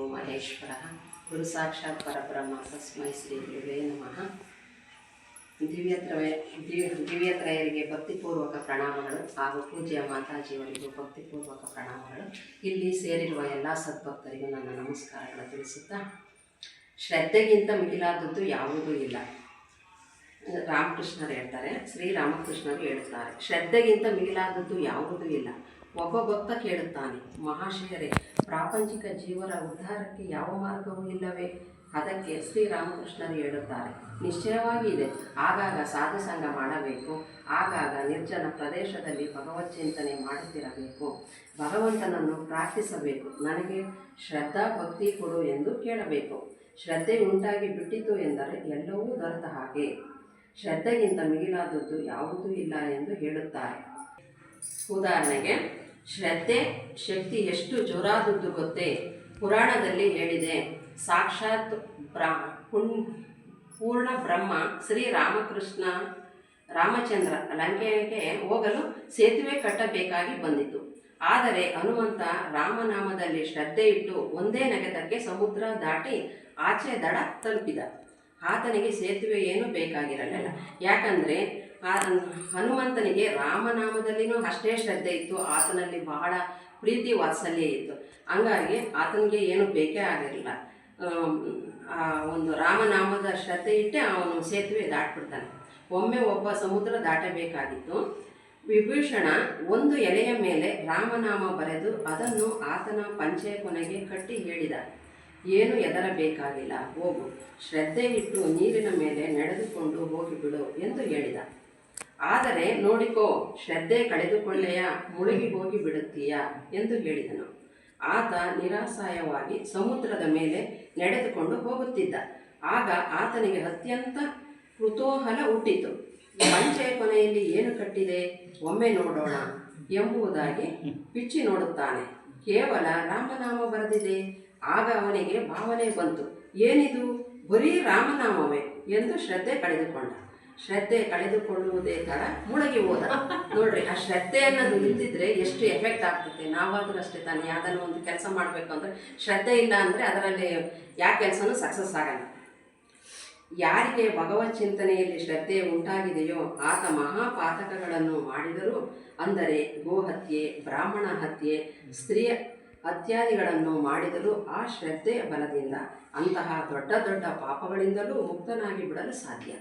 ಓಂ ಮಹೇಶ್ವರ. ಗುರು ಸಾಕ್ಷಾತ್ ಪರಬ್ರಹ್ಮ ತಸ್ಮೈ ಶ್ರೀ ಗುರುವೇ ನಮಃ. ದಿವ್ಯತ್ರಯ ದಿವ್ಯ ದಿವ್ಯತ್ರಯರಿಗೆ ಭಕ್ತಿಪೂರ್ವಕ ಪ್ರಣಾಮಗಳು ಹಾಗೂ ಪೂಜ್ಯ ಮಾತಾಜಿಯವರಿಗೂ ಭಕ್ತಿಪೂರ್ವಕ ಪ್ರಣಾಮಗಳು. ಇಲ್ಲಿ ಸೇರಿರುವ ಎಲ್ಲ ಸದ್ಭಕ್ತರಿಗೂ ನನ್ನ ನಮಸ್ಕಾರಗಳು ತಿಳಿಸುತ್ತಾ, ಶ್ರದ್ಧೆಗಿಂತ ಮಿಗಿಲಾದದ್ದು ಯಾವುದೂ ಇಲ್ಲ. ರಾಮಕೃಷ್ಣರು ಹೇಳ್ತಾರೆ ಶ್ರೀರಾಮಕೃಷ್ಣರು ಹೇಳುತ್ತಾರೆ, ಶ್ರದ್ಧೆಗಿಂತ ಮಿಗಿಲಾದದ್ದು ಯಾವುದೂ ಇಲ್ಲ. ಒಬ್ಬ ಭಕ್ತ ಕೇಳುತ್ತಾನೆ, ಮಹಾಶಯರೇ, ಪ್ರಾಪಂಚಿಕ ಜೀವನ ಉದ್ಧಾರಕ್ಕೆ ಯಾವ ಮಾರ್ಗವೂ ಇಲ್ಲವೇ? ಅದಕ್ಕೆ ಶ್ರೀರಾಮಕೃಷ್ಣರು ಹೇಳುತ್ತಾರೆ, ನಿಶ್ಚಯವಾಗಿ ಇದೆ. ಆಗಾಗ ಸಾಧುಸಂಗ ಮಾಡಬೇಕು. ಆಗಾಗ ನಿರ್ಜನ ಪ್ರದೇಶದಲ್ಲಿ ಭಗವತ್ ಚಿಂತನೆ ಮಾಡುತ್ತಿರಬೇಕು. ಭಗವಂತನನ್ನು ಪ್ರಾರ್ಥಿಸಬೇಕು. ನನಗೆ ಶ್ರದ್ಧಾ ಭಕ್ತಿ ಕೊಡು ಎಂದು ಕೇಳಬೇಕು. ಶ್ರದ್ಧೆ ಉಂಟಾಗಿ ಬಿಟ್ಟಿತು ಎಂದರೆ ಎಲ್ಲವೂ ದೊರೆತ ಹಾಗೆ. ಶ್ರದ್ಧೆಗಿಂತ ಮಿಗಿಲಾದದ್ದು ಯಾವುದೂ ಇಲ್ಲ ಎಂದು ಹೇಳುತ್ತಾರೆ. ಉದಾಹರಣೆಗೆ ಶ್ರದ್ಧೆ, ಶಕ್ತಿ ಎಷ್ಟು ಜೋರಾದದ್ದು ಗೊತ್ತೇ? ಪುರಾಣದಲ್ಲಿ ಹೇಳಿದೆ, ಸಾಕ್ಷಾತ್ ಬ್ರಹ್ಮ ಪುಣ್, ಪೂರ್ಣ ಬ್ರಹ್ಮ ಶ್ರೀರಾಮಕೃಷ್ಣ ರಾಮಚಂದ್ರ ಲಂಕೆಗೆ ಹೋಗಲು ಸೇತುವೆ ಕಟ್ಟಬೇಕಾಗಿ ಬಂದಿತು ಆದರೆ ಹನುಮಂತ ರಾಮನಾಮದಲ್ಲಿ ಶ್ರದ್ಧೆ ಇಟ್ಟು ಒಂದೇ ನಗೆತಕ್ಕೆ ಸಮುದ್ರ ದಾಟಿ ಆಚೆ ದಡ ತಲುಪಿದ. ಆತನಿಗೆ ಸೇತುವೆ ಏನೂ ಬೇಕಾಗಿರಲಿಲ್ಲ. ಯಾಕಂದರೆ ಹನುಮಂತನಿಗೆ ರಾಮನಾಮದಲ್ಲಿನೂ ಅಷ್ಟೇ ಶ್ರದ್ಧೆ ಇತ್ತು. ಆತನಲ್ಲಿ ಬಹಳ ಪ್ರೀತಿ ವಾತ್ಸಲ್ಯ ಇತ್ತು. ಹಂಗಾಗಿ ಆತನಿಗೆ ಏನು ಬೇಕೇ ಆಗಿರಲಿಲ್ಲ. ಆ ಒಂದು ರಾಮನಾಮದ ಶ್ರದ್ಧೆ ಇಟ್ಟೆ ಅವನು ಸೇತುವೆ ದಾಟ್ಬಿಡ್ತಾನೆ. ಒಮ್ಮೆ ಒಬ್ಬ ಸಮುದ್ರ ದಾಟಬೇಕಾಗಿತ್ತು. ವಿಭೀಷಣ ಒಂದು ಎಲೆಯ ಮೇಲೆ ರಾಮನಾಮ ಬರೆದು ಅದನ್ನು ಆತನ ಪಂಚೆ ಕೊನೆಗೆ ಕಟ್ಟಿ ಹೇಳಿದ. ಏನು ಎದರಬೇಕಾಗಿಲ್ಲ ಹೋಗು. ಶ್ರದ್ಧೆ ಇಟ್ಟು ನೀರಿನ ಮೇಲೆ ನಡೆದುಕೊಂಡು ಹೋಗಿಬಿಡು ಎಂದು ಹೇಳಿದ. ಆದರೆ ನೋಡಿಕೋ, ಶ್ರದ್ಧೆ ಕಳೆದುಕೊಳ್ಳೆಯ ಮುಳುಗಿ ಹೋಗಿ ಬಿಡುತ್ತೀಯ ಎಂದು ಹೇಳಿದನು. ಆತ ನಿರಾಸಾಯವಾಗಿ ಸಮುದ್ರದ ಮೇಲೆ ನಡೆದುಕೊಂಡು ಹೋಗುತ್ತಿದ್ದ. ಆಗ ಆತನಿಗೆ ಅತ್ಯಂತ ಕುತೂಹಲ ಹುಟ್ಟಿತು. ಪಂಚೆಯ ಕೊನೆಯಲ್ಲಿ ಏನು ಕಟ್ಟಿದೆ ಒಮ್ಮೆ ನೋಡೋಣ ಎಂಬುದಾಗಿ ಬಿಚ್ಚಿ ನೋಡುತ್ತಾನೆ. ಕೇವಲ ರಾಮನಾಮ ಬರೆದಿದೆ. ಆಗ ಅವನಿಗೆ ಭಾವನೆ ಬಂತು. ಏನಿದು? ಬರೀ ರಾಮನಾಮವೇ ಎಂದು ಶ್ರದ್ಧೆ ಕಳೆದುಕೊಂಡ. ಶ್ರದ್ಧೆ ಕಳೆದುಕೊಳ್ಳುವುದೇ ತರ ಮುಳುಗಿ ಹೋದ. ನೋಡ್ರಿ, ಆ ಶ್ರದ್ಧೆ ಅನ್ನೋದು ಇಲ್ದಿದ್ರೆ ಎಷ್ಟು ಎಫೆಕ್ಟ್ ಆಗ್ತದೆ? ನಾವಾದ್ರೂ ಅಷ್ಟೇ ತಾನು ಯಾವ್ದಾನ ಒಂದು ಕೆಲಸ ಮಾಡಬೇಕು ಅಂದ್ರೆ ಶ್ರದ್ಧೆ ಇಲ್ಲ ಅಂದ್ರೆ ಅದರಲ್ಲಿ ಯಾವ ಕೆಲಸನೂ ಸಕ್ಸಸ್ ಆಗಲ್ಲ. ಯಾರಿಗೆ ಭಗವತ್ ಚಿಂತನೆಯಲ್ಲಿ ಶ್ರದ್ಧೆ ಉಂಟಾಗಿದೆಯೋ ಆತ ಮಹಾಪಾತಕಗಳನ್ನು ಮಾಡಿದರೂ ಅಂದರೆ ಗೋಹತ್ಯೆ ಬ್ರಾಹ್ಮಣ ಹತ್ಯೆ ಸ್ತ್ರೀ ಅತ್ಯಾದಿಗಳನ್ನು ಮಾಡಿದರೂ ಆ ಶ್ರದ್ಧೆಯ ಬಲದಿಂದ ಅಂತಹ ದೊಡ್ಡ ದೊಡ್ಡ ಪಾಪಗಳಿಂದಲೂ ಮುಕ್ತನಾಗಿ ಬಿಡಲು ಸಾಧ್ಯ.